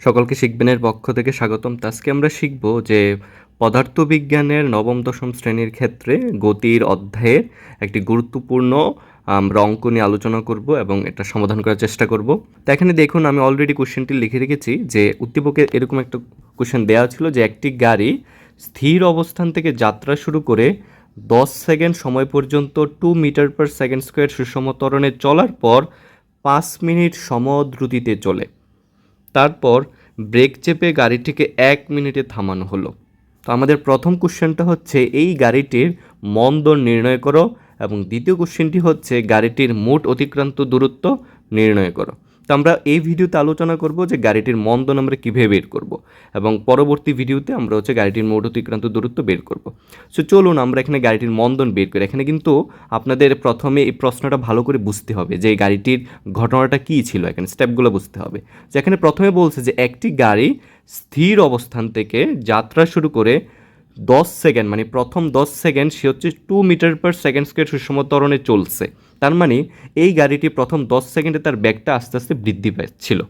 সকলকে শিখবেনের পক্ষ থেকে স্বাগতম। আজকে আমরা শিখব যে পদার্থবিজ্ঞানের নবম, দশম শ্রেণির ক্ষেত্রে গতির অধ্যায়ের একটি গুরুত্বপূর্ণ আমরা অঙ্ক নিয়ে আলোচনা করব এবং এটা সমাধান করার চেষ্টা করব। তো এখানে দেখুন, আমি অলরেডি কোশ্চেনটি লিখে রেখেছি যে উদ্দীপকে এরকম একটা কোশ্চেন দেওয়া ছিল যে একটি গাড়ি স্থির অবস্থান থেকে যাত্রা শুরু করে দশ সেকেন্ড সময় পর্যন্ত two metre per second square সুষম ত্বরণে চলার পর পাঁচ মিনিট সমদ্রুতিতে চলে। তারপর ব্রেক চেপে গাড়িটিকে এক মিনিটে থামানো হলো। তো আমাদের প্রথম কোশ্চেনটা হচ্ছে, এই গাড়িটির মন্দন নির্ণয় করো এবং দ্বিতীয় কোশ্চেনটি হচ্ছে, গাড়িটির মোট অতিক্রান্ত দূরত্ব নির্ণয় করো। তো আমরা এই ভিডিওতে আলোচনা করব যে গাড়িটির মন্দন আমরা কীভাবে বের করব এবং পরবর্তী ভিডিওতে আমরা হচ্ছে গাড়িটির মোট অতিক্রান্ত দূরত্ব বের করব। সো চলুন আমরা এখানে গাড়িটির মন্দন বের করি। এখানে কিন্তু আপনাদের প্রথমে এই প্রশ্নটা ভালো করে বুঝতে হবে যে গাড়িটির ঘটনাটা কী ছিল। এখানে স্টেপগুলো বুঝতে হবে। যেখানে প্রথমে বলছে যে একটি গাড়ি স্থির অবস্থান থেকে যাত্রা শুরু করে দশ সেকেন্ড মানে প্রথম দশ সেকেন্ড সে হচ্ছে two metre per second square সুষম ত্বরণে চলছে। তার মানে এই গাড়িটি প্রথম দশ সেকেন্ডে তার ব্যাগটা আস্তে আস্তে বৃদ্ধি পাচ্ছিল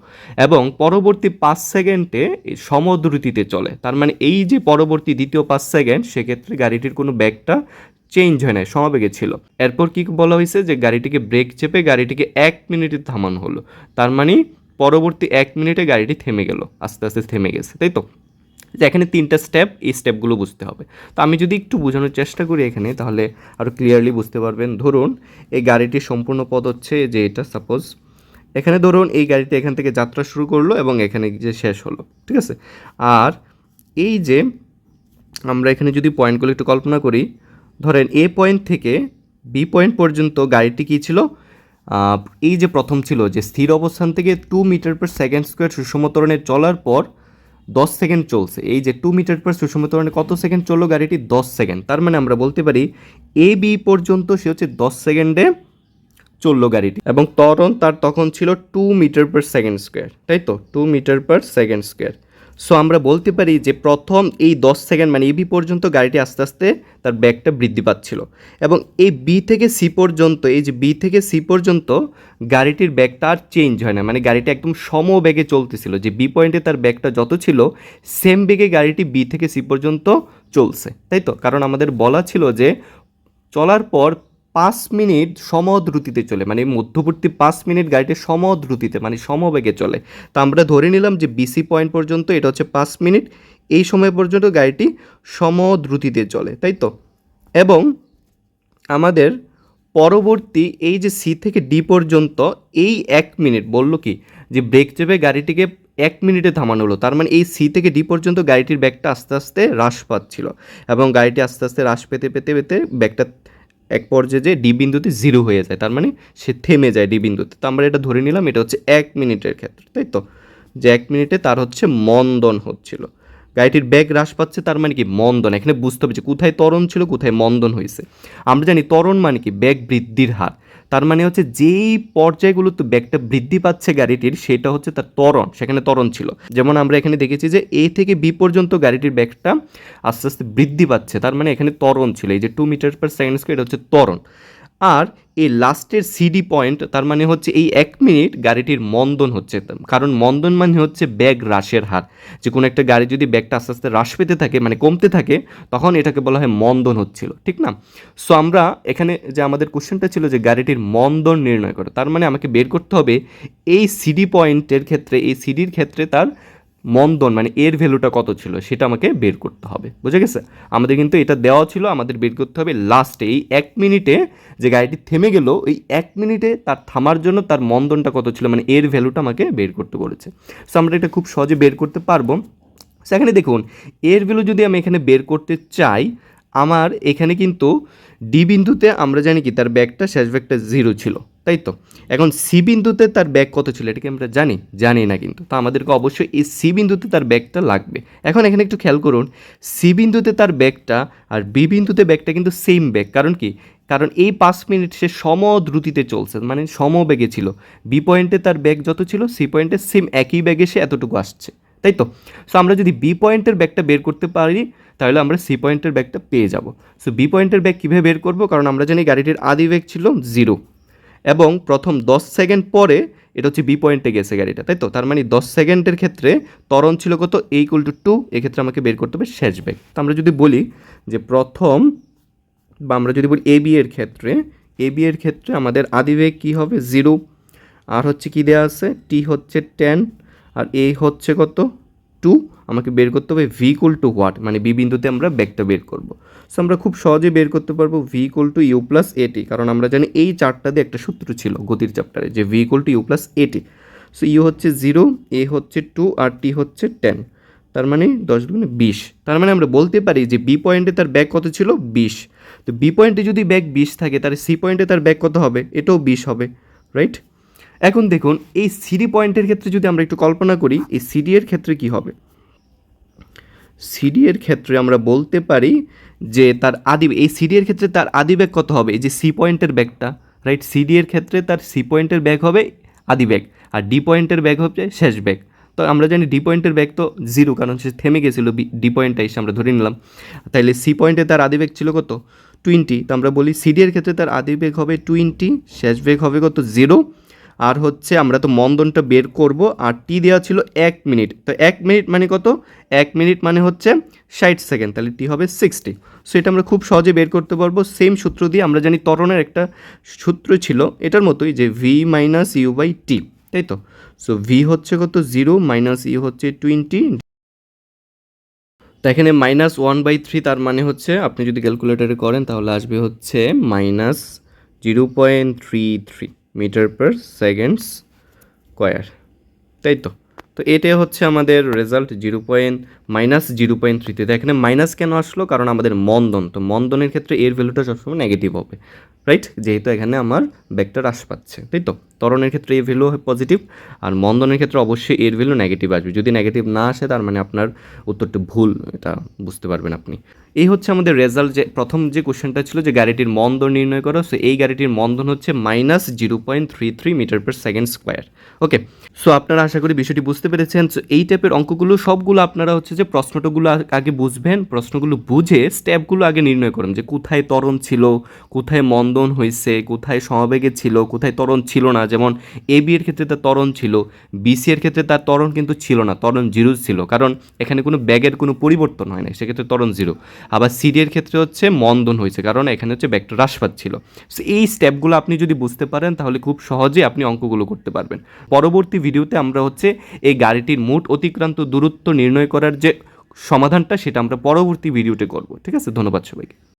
এবং পরবর্তী পাঁচ সেকেন্ডে সমদ্রুতিতে চলে। তার মানে এই যে পরবর্তী দ্বিতীয় পাঁচ সেকেন্ড, সেক্ষেত্রে গাড়িটির কোনো ব্যাগটা চেঞ্জ হয় নাই, সমাবেগে ছিল। এরপর কি বলা হয়েছে যে গাড়িটিকে ব্রেক চেপে গাড়িটিকে এক মিনিটে থামানো হলো। তার মানে পরবর্তী এক মিনিটে গাড়িটি থেমে গেল, আস্তে আস্তে থেমে গেছে, তাই তো? যে এখানে তিনটা স্টেপ এই স্টেপগুলো বুঝতে হবে। তো আমি যদি একটু বোঝানোর চেষ্টা করি এখানে, তাহলে আরও ক্লিয়ারলি বুঝতে পারবেন। ধরুন, এই গাড়িটির সম্পূর্ণ পদ হচ্ছে যে এটা সাপোজ এখানে ধরুন এই গাড়িটি এখান থেকে যাত্রা শুরু করল এবং এখানে যে শেষ হলো, ঠিক আছে? আর এই যে আমরা এখানে যদি পয়েন্টগুলো একটু কল্পনা করি, ধরেন এ পয়েন্ট থেকে বি পয়েন্ট পর্যন্ত গাড়িটি কী ছিল? এই যে প্রথম ছিল যে স্থির অবস্থান থেকে two metre per second square সুষমতরণে চলার পর দশ সেকেন্ড চলছে। এই যে টু মিটার পার সুষমতরণে কত সেকেন্ড চলল গাড়িটি? দশ সেকেন্ড। তার মানে আমরা বলতে পারি এ বি পর্যন্ত সে হচ্ছে দশ সেকেন্ডে চলল গাড়িটি। এবং ত্বরণ তার তখন ছিল two metre per second square তাই তো? Two metre per second square so আমরা বলতে পারি যে প্রথম এই দশ সেকেন্ড মানে এবি পর্যন্ত গাড়িটি আস্তে আস্তে তার ব্যাগটা বৃদ্ধি পাচ্ছিল। এবং এই বি থেকে সি পর্যন্ত, এই যে বি থেকে সি পর্যন্ত গাড়িটির ব্যাগটা আর চেঞ্জ হয় না। মানে গাড়িটা একদম সম বেগে চলতেছিল। যে বি পয়েন্টে তার ব্যাগটা যত ছিল সেম বেগে গাড়িটি বি থেকে সি পর্যন্ত চলছে। তাই তো? কারণ আমাদের বলা ছিল যে চলার পর পাঁচ মিনিট সমদ্রুতিতে চলে মানে মধ্যবর্তী পাঁচ মিনিট গাড়িটি সমদ্রুতিতে মানে সমবেগে চলে। তো আমরা ধরে নিলাম যে বিসি পয়েন্ট পর্যন্ত এটা হচ্ছে পাঁচ মিনিট, এই সময় পর্যন্ত গাড়িটি সমদ্রুতিতে চলে, তাই তো? এবং আমাদের পরবর্তী এই যে সি থেকে ডি পর্যন্ত এই এক মিনিট বলল কি, যে ব্রেক চেপে গাড়িটিকে এক মিনিটে থামানো হলো, তার মানে এই সি থেকে ডি পর্যন্ত গাড়িটির ব্যাগটা আস্তে আস্তে হ্রাস পাচ্ছিল এবং গাড়িটি আস্তে আস্তে হ্রাস পেতে পেতে পেতে ব্যাগটা এক পর্যায়ে যে ডি বিন্দুতে জিরো হয়ে যায়, তার মানে সে থেমে যায় ডি বিন্দুতে। তো আমরা এটা ধরে নিলাম, এটা হচ্ছে এক মিনিটের ক্ষেত্রে, তাই তো? যে এক মিনিটে তার হচ্ছে মন্দন হচ্ছিল। গাড়িটির ব্যাগ হ্রাস পাচ্ছে, তার মানে কি? মন্দন। এখানে বুঝতে হবে যে কোথায় তরণ ছিল, কোথায় মন্দন হয়েছে। আমরা জানি তরণ মানে কি? ব্যাগ বৃদ্ধির হার। তার মানে হচ্ছে যেই পর্যায়গুলোতে ব্যাগটা বৃদ্ধি পাচ্ছে গাড়িটির, সেটা হচ্ছে তার ত্বরণ, সেখানে ত্বরণ ছিল। যেমন আমরা এখানে দেখেছি যে এ থেকে বি পর্যন্ত গাড়িটির ব্যাগটা আস্তে আস্তে বৃদ্ধি পাচ্ছে, তার মানে এখানে ত্বরণ ছিল। এই যে two metre per second square এটা হচ্ছে ত্বরণ। আর এই লাস্টের সিডি পয়েন্ট তার মানে হচ্ছে এই এক মিনিট গাড়িটির মন্দন হচ্ছে। কারণ মন্দন মানে হচ্ছে ব্যাগ হ্রাসের হার। যে কোনো একটা গাড়ি যদি ব্যাগটা আস্তে আস্তে হ্রাস পেতে থাকে মানে কমতে থাকে, তখন এটাকে বলা হয় মন্দন হচ্ছিল, ঠিক না? সো আমরা এখানে যে আমাদের কোশ্চেনটা ছিল যে গাড়িটির মন্দন নির্ণয় করো, তার মানে আমাকে বের করতে হবে এই সিডি পয়েন্টের ক্ষেত্রে, এই সিডির ক্ষেত্রে তার মন্দন মানে এর ভ্যালুটা কত ছিল সেটা আমাকে বের করতে হবে। বুঝে গেছে? আমাদের কিন্তু এটা দেওয়া ছিল, আমাদের বের করতে হবে লাস্টে এই এক মিনিটে যে গাড়িটি থেমে গেল এই এক মিনিটে তার থামার জন্য তার মন্দনটা কত ছিল মানে এর ভ্যালুটা আমাকে বের করতে বলেছে। সো আমরা এটা খুব সহজে বের করতে পারব। সেখানে দেখুন, এর ভ্যালু যদি আমি এখানে বের করতে চাই, আমার এখানে কিন্তু ডি বিন্দুতে আমরা জানি কি, তার ব্যাগটা, শেষ ব্যাগটা জিরো ছিল। তাই তো এখন সি বিন্দুতে তার ব্যাগ কত ছিল এটাকে আমরা জানি জানি না কিন্তু। তা আমাদেরকে অবশ্যই এই সি বিন্দুতে তার ব্যাগটা লাগবে। এখন এখানে একটু খেয়াল করুন সি বিন্দুতে তার ব্যাগটা আর বি বিন্দুতে ব্যাগটা কিন্তু সেম ব্যাগ। কারণ কি? কারণ এই পাঁচ মিনিট সে সম দ্রুতিতে চলছে মানে সমবেগে ছিল। বি পয়েন্টে তার ব্যাগ যত ছিল সি পয়েন্টে সেম একই ব্যাগে সে এতটুকু আসছে। তাই তো সো আমরা যদি বি পয়েন্টের ব্যাগটা বের করতে পারি, তাহলে আমরা সি পয়েন্টের ব্যাগটা পেয়ে যাব। সো বি পয়েন্টের ব্যাগ কীভাবে বের করব? কারণ আমরা জানি গাড়িটির আদি ব্যাগ ছিল জিরো এবং প্রথম দশ সেকেন্ড পরে এটা হচ্ছে বি পয়েন্টে গেছে গাড়িটা, তাই তো? তার মানে দশ সেকেন্ডের ক্ষেত্রে ত্বরণ ছিল কত? এই ইকুয়াল টু টু এক্ষেত্রে আমাকে বের করতে হবে শেষ বেগ তো আমরা যদি বলি যে প্রথম বা আমরা যদি বলি এ এর ক্ষেত্রে এ এর ক্ষেত্রে আমাদের আদিবেগ কী হবে? জিরো আর হচ্ছে কি দেওয়া আছে? টি হচ্ছে টেন আর এ হচ্ছে কত? টু আমাকে বের করতে হবে ভি ইকুয়াল টু হোয়াট মানে বি বিন্দুতে আমরা ব্যাগটা বের করব। সো আমরা খুব সহজে বের করতে পারব V equal to U plus at কারণ আমরা জানি এই চারটা দিয়ে একটা সূত্র ছিল গতির চ্যাপ্টারে যে V equal to U plus at so U হচ্ছে জিরো এ হচ্ছে টু আর টি হচ্ছে টেন তার মানে দশ দুগুণে বিশ। তার মানে আমরা বলতে পারি যে বি পয়েন্টে তার ব্যাগ কত ছিল? বিশ। তো বি পয়েন্টে যদি ব্যাগ বিশ থাকে, তাহলে সি পয়েন্টে তার ব্যাগ কত হবে? এটাও বিশ হবে রাইট এখন দেখুন, এই সিডি পয়েন্টের ক্ষেত্রে যদি আমরা একটু কল্পনা করি, এই সিডি এর ক্ষেত্রে কি হবে? সিডি এর ক্ষেত্রে আমরা বলতে পারি যে তার আদি এই সিডি এর ক্ষেত্রে তার আদি ব্যাগ কত হবে? এই যে সি পয়েন্টের ব্যাগটা রাইট সিডি এর ক্ষেত্রে তার সি পয়েন্টের ব্যাগ হবে আদি ব্যাগ আর ডি পয়েন্টের ব্যাগ হচ্ছে শেষ ব্যাগ। তো আমরা জানি ডি পয়েন্টের ব্যাগ তো জিরো কারণ সে থেমে গেছিল ডি পয়েন্টটা এসে আমরা ধরে নিলাম। তাইলে সি পয়েন্টে তার আদি ব্যাগ ছিল কত? টোয়েন্টি তো আমরা বলি সিডি এর ক্ষেত্রে তার আদি বেগ হবে টোয়েন্টি শেষ ব্যাগ হবে কত? জিরো আর হচ্ছে আমরা তো মন্দনটা বের করব, আর টি দেওয়া ছিল এক মিনিট। তো এক মিনিট মানে কত? এক মিনিট মানে হচ্ছে ষাট সেকেন্ড, তাহলে টি হবে সিক্সটি। সো এটা আমরা খুব সহজে বের করতে পারব। সেম সূত্র দিয়ে আমরা জানি ত্বরণের একটা সূত্র ছিল, এটার মতোই যে V minus U by T তাই তো? সো ভি হচ্ছে কত? জিরো মাইনাস ইউ হচ্ছে টোয়েন্টি তো এখানে মাইনাস ওয়ান বাই থ্রি তার মানে হচ্ছে, আপনি যদি ক্যালকুলেটারে করেন, তাহলে আসবে হচ্ছে minus zero point three three metre per seconds square. তাই তো তো এটাই হচ্ছে আমাদের result zero point minus zero point থ্রিতে তো। এখানে মাইনাস কেন আসলো? কারণ আমাদের মন্দন, তো মন্দনের ক্ষেত্রে এর ভ্যালুটা সবসময় নেগেটিভ হবে রাইট যেহেতু এখানে আমার ব্যাগটা হ্রাস পাচ্ছে তাই তো? ত্বরণের ক্ষেত্রে এর ভ্যালু পজিটিভ আর মন্দনের ক্ষেত্রে অবশ্যই এর ভ্যালু নেগেটিভ আসবে। যদি নেগেটিভ না আসে, তার মানে আপনার উত্তরটা ভুল, এটা বুঝতে পারবেন আপনি। এই হচ্ছে আমাদের রেজাল্ট যে, প্রথম যে কোশ্চেনটা ছিল যে, গাড়িটির মন্দন নির্ণয় করো। সো এই গাড়িটির মন্দন হচ্ছে minus zero point three three metre per second square okay so আপনারা আশা করি বিষয়টি বুঝতে পেরেছেন। সো এই টাইপের অঙ্কগুলো সবগুলো আপনারা হচ্ছে যে প্রশ্নটাগুলো আগে বুঝবেন, প্রশ্নগুলো বুঝে স্টেপগুলো আগে নির্ণয় করেন যে কোথায় তরণ ছিল, কোথায় মন্দন হয়েছে, কোথায় সমবেগে ছিল, কোথায় তরণ ছিল না। যেমন এ বি এর ক্ষেত্রে তার তরণ ছিল বিসি এর ক্ষেত্রে তার তরণ কিন্তু ছিল না তরণ জিরো ছিল। কারণ এখানে কোনো ব্যাগের কোনো পরিবর্তন হয় না সেক্ষেত্রে তরণ জিরো আবার সিডি এর ক্ষেত্রে হচ্ছে মন্দন হয়েছে, কারণ এখানে হচ্ছে ব্যাগটা হ্রাস পাচ্ছিল সো এই স্টেপগুলো আপনি যদি বুঝতে পারেন, তাহলে খুব সহজে আপনি অঙ্কগুলো করতে পারবেন। পরবর্তী ভিডিওতে আমরা হচ্ছে এই গাড়িটির মোট অতিক্রান্ত দূরত্ব নির্ণয় করার যে সমাধানটা সেটা আমরা পরবর্তী ভিডিওতে করব। ঠিক আছে? ধন্যবাদ সবাইকে।